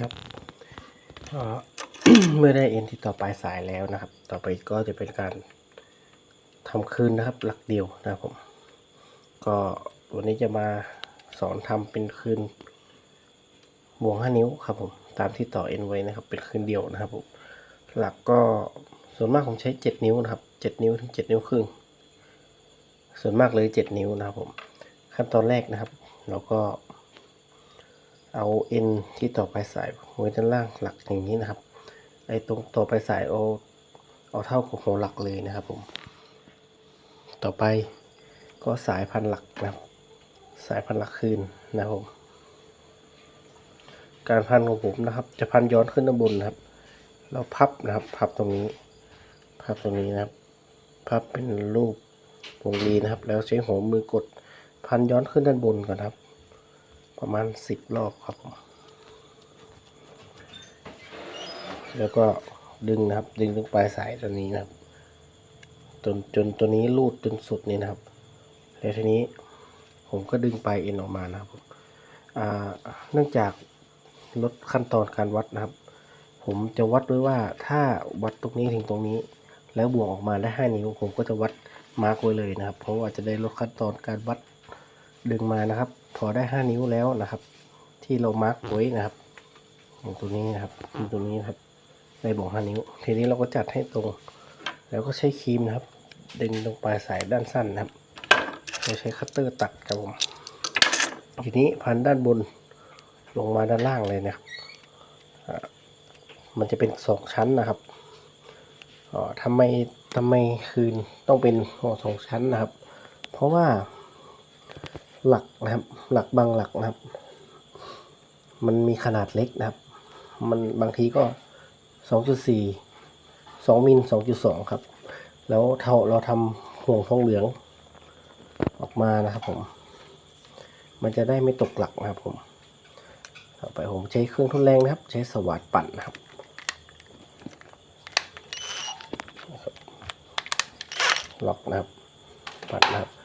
ครับเมื่อได้เอ็นที่ต่อปลายสายแล้วนะครับ ต่อไปก็จะเป็นการทำคืนนะครับ หลักเดียวนะครับผม ก็วันนี้จะมาสอนทำเป็นคืนบวงห้านิ้วครับผมตามที่ต่อเอ็นไว้นะครับ เป็นคืนเดียวนะครับผมหลักก็ส่วนมากผมใช้เจ็ดนิ้วนะครับเจ็ดนิ้วถึงเจ็ดนิ้วครึ่ง ส่วนมากเลยเจ็ดนิ้วนะครับผมขั้นตอนแรกนะครับ เราก็ เอาเอ็นที่ต่อปลายสายไว้ด้านล่างหลักอย่างนี้นะครับ ไอ้ตรงต่อไปสายเอาเอาเท่ากับหัวหลักเลยนะครับผม ต่อไปก็สายพันหลักนะครับสายพันหลักคืนนะครับผมการพันของผมนะครับ จะพันย้อนขึ้นด้านบนนะครับ เราพับนะครับ พับตรงนี้ พับตรงนี้นะครับ พับเป็นรูปวงรีนะครับ แล้วใช้หัวมือกดพันย้อนขึ้นด้านบนก่อนครับ ประมาณสิบรอบครับผมแล้วก็ดึงนะครับ ดึงตรงปลายสายตัวนี้นะครับ จนจนตัวนี้รูดจนสุดนี่นะครับ แล้วทีนี้ผมก็ดึงปลายเอ็นออกมานะครับเนื่องจากลดขั้นตอนการวัดนะครับ ผมจะวัดไว้ว่าถ้าวัดตรงนี้ถึงตรงนี้ แล้วบวกออกมาได้ห้านิ้วผมก็จะวัดมาร์กไว้เลยนะครับ เพราะว่าจะได้ลดขั้นตอนการวัดดึงมานะครับ พอได้ห้านิ้วแล้วนะครับ ที่เรามาร์กไว้นะครับอย่างตัวนี้นะครับตัวนี้นะครับได้บอกห้านิ้ว ทีนี้เราก็จัดให้ตรง แล้วก็ใช้ครีมนะครับ ดึงตรงปลายสายด้านสั้นนะครับเราใช้คัตเตอร์ตัดครับผมทีนี้พันด้านบนลงมาด้านล่างเลยนะครับอ่ามันจะเป็นสองชั้นนะครับอ๋อทำไมทำไมคืนต้องเป็นหัวสองชั้นนะครับ เพราะว่า หลักนะครับ หลักบางหลักนะครับ มันมีขนาดเล็กนะครับ มันบางทีก็สองจุดสี่สองมิลสองจุดสองครับ แล้วเท่าเราทำห่วงทองเหลือง ออกมานะครับผม มันจะได้ไม่ตกหลักนะครับผมต่อไปผมใช้เครื่องทุนแรงนะครับ ใช้สว่านปั่นนะครับล็อกนะครับ ปั่นนะครับ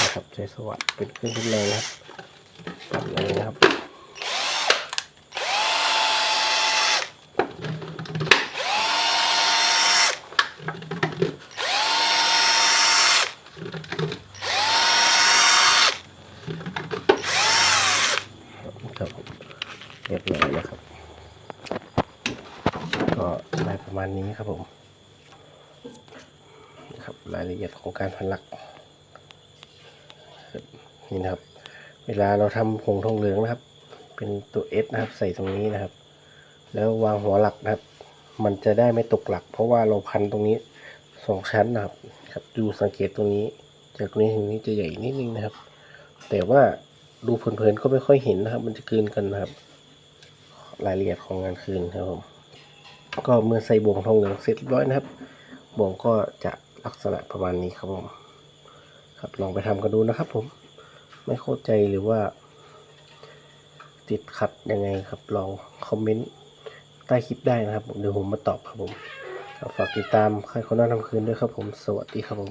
นะครับใช้สว่านเป็นเครื่องทุนแรงนะครับปั่นเลยนะครับครับเรียบร้อยแล้วครับ ก็ได้ประมาณนี้ครับผมนะครับรายละเอียดของการพันหลัก นี่นะครับ เวลาเราทำผงทองเหลืองนะครับ เป็นตัว S นะครับ ใส่ตรงนี้นะครับ แล้ววางหัวหลักนะครับ มันจะได้ไม่ตกหลัก เพราะว่าเราพันตรงนี้สองชั้นนะครับ ครับ ดูสังเกตตรงนี้ จากนี้ถึงนี้จะใหญ่นิดนึงนะครับ แต่ว่าดูเพลินๆก็ไม่ค่อยเห็นนะครับ มันจะคืนกันนะครับ รายละเอียดของงานคืนครับผมก็เมื่อใส่บ่วงทองเหลืองเสร็จเรียบร้อยนะครับบ่วงก็จะลักษณะประมาณนี้ครับผมครับลองไปทำกันดูนะครับผม ไม่เข้าใจหรือว่า ติดขัดยังไงครับ ลองคอมเมนต์ใต้คลิปได้นะครับ เดี๋ยวผมมาตอบครับผมฝากติดตามใครคนน่าทำคืนด้วยครับผม สวัสดีครับผม